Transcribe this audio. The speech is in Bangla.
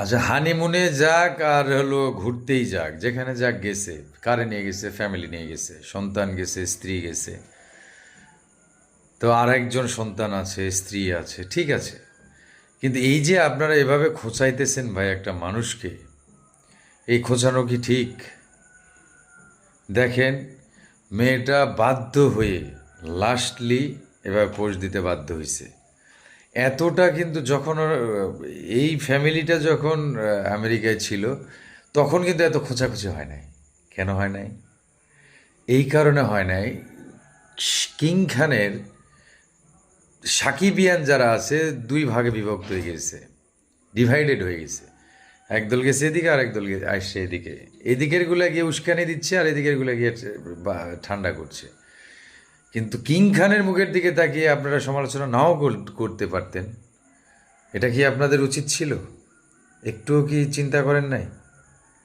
আচ্ছা হানিমুনে যাক আর হলো ঘুরতেই যাক। যেখানে যাক গেছে, কারে নিয়ে গেছে? ফ্যামিলি নিয়ে গেছে, সন্তান গেছে, স্ত্রী গেছে। তো আর একজন সন্তান আছে, স্ত্রী আছে, ঠিক আছে। কিন্তু এই যে আপনারা এভাবে খোঁচাইতেছেন ভাই একটা মানুষকে, এই খোঁচানো কি ঠিক? দেখেন, মেয়েটা বাধ্য হয়ে লাস্টলি এভাবে পোস্ট দিতে বাধ্য হয়েছে এতটা কিন্তু যখন এই ফ্যামিলিটা যখন আমেরিকায় ছিল, তখন কিন্তু এত খোঁচাখুচি হয় নাই। কেন হয় নাই? এই কারণে হয় নাই, কিং খানের সাকিবিয়ান যারা আছে, দুই ভাগে বিভক্ত হয়ে গেছে ডিভাইডেড হয়ে গেছে। একদল গেছে এদিকে আর একদল আসছে এদিকে। এদিকেরগুলা গিয়ে উস্কানি দিচ্ছে আর এদিকেরগুলা গিয়ে ঠান্ডা করছে। কিন্তু কিং খানের মুখের দিকে তাকিয়ে আপনারা সমালোচনা নাও করতে পারতেন। এটা কি আপনাদের উচিত ছিল? একটুও কি চিন্তা করেন নাই?